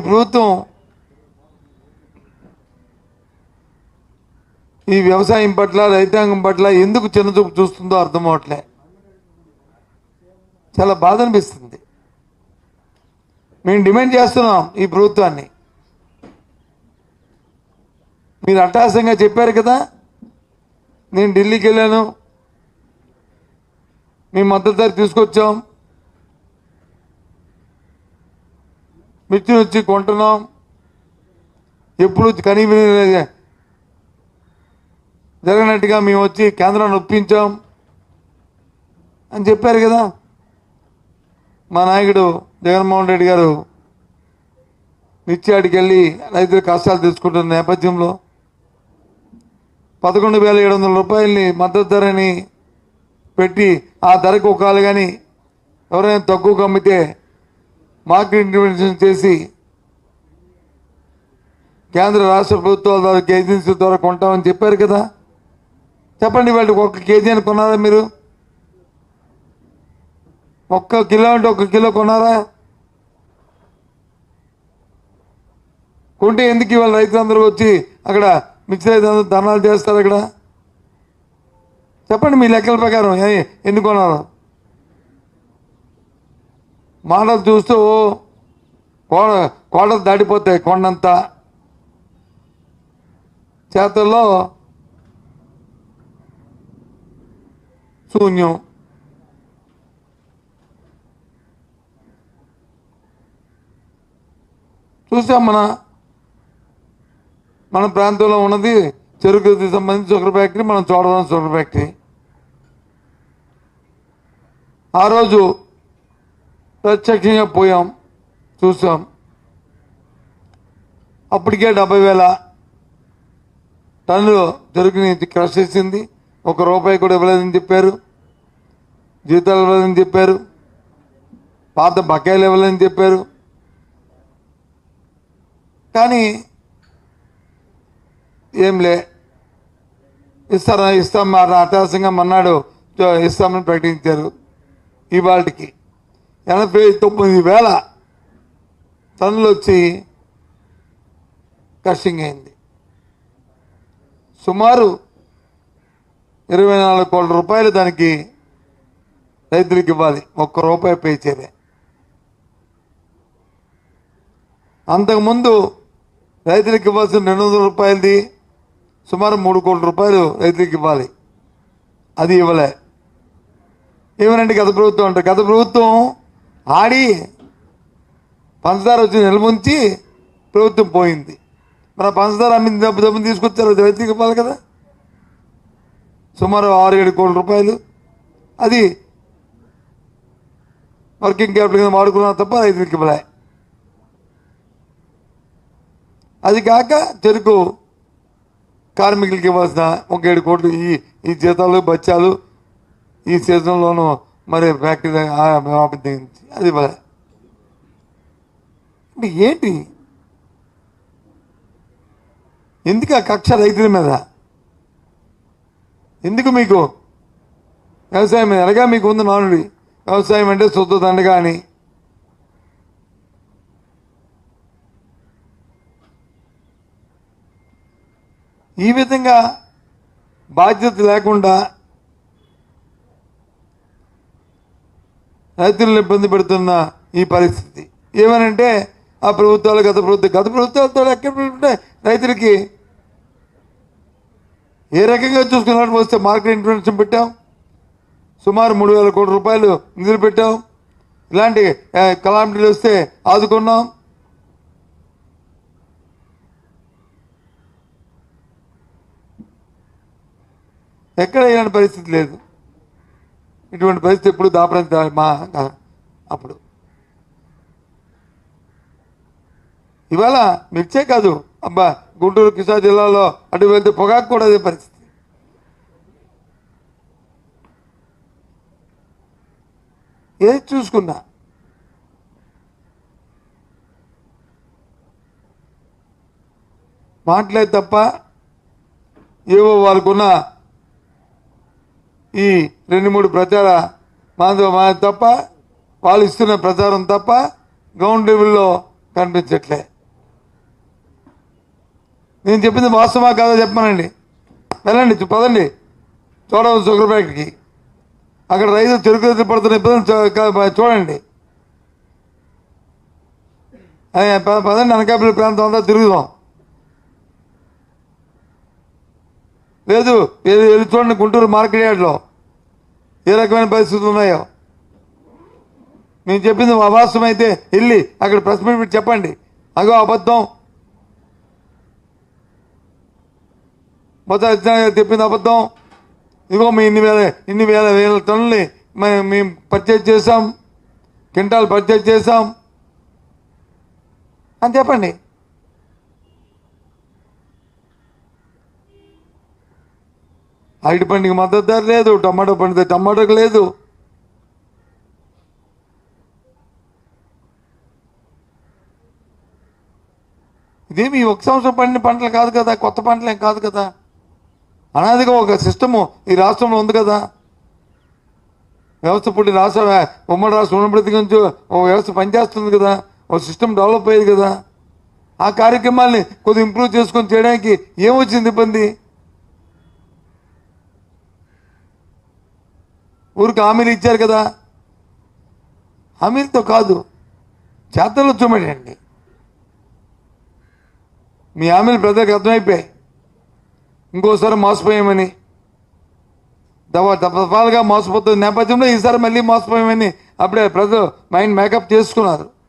ఈ ప్రభుత్వం ఈ వ్యవసాయం పట్ల రైతాంగం పట్ల ఎందుకు చిన్నచూపు చూస్తుందో అర్థం అవట్లే. చాలా బాధ అనిపిస్తుంది. మేము డిమాండ్ చేస్తున్నాం ఈ ప్రభుత్వాన్ని. మీరు అట్టాసంగా చెప్పారు కదా నేను ఢిల్లీకి వెళ్ళాను. మీ మద్దతు తీసుకొచ్చాం. మిర్చిని వచ్చి కొంటున్నాం. ఎప్పుడు కనీ జరిగినట్టుగా మేము వచ్చి కేంద్రాన్ని ఒప్పించాం. అని చెప్పారు కదా. మా నాయకుడు జగన్మోహన్ రెడ్డి గారు నిత్యాడికి వెళ్ళి రైతుల కష్టాలు తెచ్చుకుంటున్న నేపథ్యంలో పదకొండు వేల ఏడు వందల రూపాయలని మద్దతు ధరని పెట్టి ఆ ధరకు ఒకళ్ళు కానీ ఎవరైనా తక్కువ కమ్మితే మార్కెట్ ఇంటర్వెన్షన్ చేసి కేంద్ర రాష్ట్ర ప్రభుత్వాల ద్వారా ఏజెన్సీ ద్వారా కొంటామని చెప్పారు కదా. చెప్పండి వాళ్ళకి ఒక్క కేజీ అని కొన్నారా మీరు? ఒక్క కిలో అంటే ఒక్క కిలో కొన్నారా? కొంటే ఎందుకు ఇవాళ రైతులందరూ వచ్చి అక్కడ మిక్స్ రైతులందరూ ధర్నాలు చేస్తారు అక్కడ చెప్పండి మీ లెక్కల ప్రకారం ఏ- ఎన్ని కొన్నారు? మాటలు చూస్తూ కోడ కోడలు దాటిపోతాయి కొండంతా. చేతల్లో శూన్యం. చూసాం మన మన ప్రాంతంలో ఉన్నది చెరుకుకి సంబంధించి షుగర్ ఫ్యాక్టరీ మనం చూడడం షుగర్ ఫ్యాక్టరీ. ఆ రోజు ప్రత్యక్షంగా పోయాం. చూసాం. అప్పటికే డెబ్బై వేల టన్నులు దొరికినది క్రష్ చేసింది. ఒక రూపాయి కూడా ఇవ్వలేదని చెప్పారు. జీతాలు ఇవ్వలేదని చెప్పారు. పాత బకాయిలు ఇవ్వలేదని చెప్పారు. కానీ ఏంలే ఇస్తారా ఇస్తాం మరి అటాసంగా మన్నాడు ఇస్తామని ప్రకటించారు. ఇవాళకి ఎనభై తొమ్మిది వేల టన్నులు వచ్చి కషింగ్ అయింది సుమారు ఇరవై నాలుగు కోట్ల రూపాయలు దానికి రైతులకు ఇవ్వాలి. ఒక్క రూపాయి పే చేయలే. అంతకుముందు రైతులకు ఇవ్వాల్సిన రెండు వందల రూపాయలది సుమారు మూడు కోట్ల రూపాయలు రైతులకు ఇవ్వాలి. అది ఇవ్వలే. ఏమనండి గత ప్రభుత్వం అంటే గత ప్రభుత్వం ఆడి పంచదార వచ్చి నిలముంచి ప్రభుత్వం పోయింది. మన పంచదార అమ్మింది డబ్బు డబ్బులు తీసుకొచ్చారు అది ఇవ్వాలి కదా. సుమారు ఆరు ఏడు కోట్ల రూపాయలు. అది వర్కింగ్ క్యాపిటల్ కింద వాడుకున్నా తప్ప రైతులకు ఇవ్వలే. అది కాక చెరుకు కార్మికులకి ఇవ్వాల్సిన ఒక ఏడు కోట్లు ఈ ఈ జీతాలు బచ్చాలు ఈ సీజన్లోనూ మరి ఫ్యాక్టరీ ఆపించి అది అంటే ఏంటి? ఎందుకు ఆ కక్ష రైతుల మీద? ఎందుకు మీకు వ్యవసాయం మీద? ఎలాగా మీకు ఉంది నానుడి వ్యవసాయం అంటే శుద్ధ దండగా అని. ఈ విధంగా బాధ్యత లేకుండా రైతులను ఇబ్బంది పెడుతున్న ఈ పరిస్థితి. ఏమనంటే ఆ ప్రభుత్వాలు గత ప్రభుత్వం గత ప్రభుత్వాలతో ఎక్కడ రైతులకి ఏ రకంగా చూసుకున్నట్టు వస్తే మార్కెట్ ఇంటర్వెన్షన్ పెట్టాం. సుమారు మూడు వేల కోట్ల రూపాయలు నిధులు పెట్టాం. ఇలాంటి కలామిటీలు వస్తే ఆదుకున్నాం. ఎక్కడ ఇలాంటి పరిస్థితి లేదు. ఇటువంటి పరిస్థితి ఎప్పుడు దాపరం మా అప్పుడు. ఇవాళ మిర్చే కాదు. అబ్బా గుంటూరు కృష్ణా జిల్లాలో అటు వెళ్తే పొగాకు కూడా అదే పరిస్థితి. ఏది చూసుకున్నా. మాట్లాడి తప్ప ఏవో వాళ్ళకున్న ఈ రెండు మూడు ప్రచార మాధవ తప్ప వాళ్ళు ఇస్తున్న ప్రచారం తప్ప గ్రౌండ్ లెవెల్లో కనిపించట్లే. నేను చెప్పింది వాస్తవా కాదా చెప్పానండి వెళ్ళండి పదండి. చూడవచ్చు షుగర్ అక్కడ రైతు చెరుకు రైతులు పడుతున్న ఇబ్బందులు చూడండి. పదండి అనకాపల్లి ప్రాంతం అంతా తిరుగుదాం. లేదు వెళ్ళి వెళ్ళి చూడండి గుంటూరు మార్కెట్ యార్డ్లో. ఏ రకమైన పరిస్థితులు ఉన్నాయో. మేము చెప్పింది అవాస్తవం అయితే వెళ్ళి అక్కడ ప్రెస్ మీట్ పెట్టి చెప్పండి. అగో అబద్ధం. మొత్తం సత్యనారాయణ చెప్పింది అబద్ధం. ఇదిగో మీ ఇన్ని వేల ఇన్ని వేల వేల టన్నుల్ని మేము మేము పర్చేజ్ చేసాం క్వింటాల్ పర్చేజ్ చేసాం అని చెప్పండి. అరటి పండుగ మద్దతు ధర లేదు టమాటో పండితే టమాటోకి లేదు. ఇదేమి ఈ ఒక సంవత్సరం పండిన పంటలు కాదు కదా కొత్త పంటలేం కాదు కదా? అనాదిగా ఒక సిస్టము ఈ రాష్ట్రంలో ఉంది కదా? వ్యవస్థ పుట్టి రాష్ట్ర ఉమ్మడి రాష్ట్రం ఉన్నప్పటి నుంచి ఒక వ్యవస్థ పనిచేస్తుంది కదా? ఒక సిస్టమ్ డెవలప్ అయ్యేది కదా? ఆ కార్యక్రమాల్ని కొద్దిగా ఇంప్రూవ్ చేసుకొని చేయడానికి ఏమొచ్చింది ఇబ్బంది? ఊరికి హామీలు ఇచ్చారు కదా. హామీలతో కాదు చేతల్లో చూపెట్టండి మీ హామీలు ప్రజలకు అర్థమైపోయాయి. ఇంకోసారి మోసపోయామని. దవ దఫాలుగా మోసపోతున్న నేపథ్యంలో ఈసారి మళ్ళీ మోసపోయామని అప్పుడే ప్రజలు మైండ్ మేకప్ చేసుకున్నారు.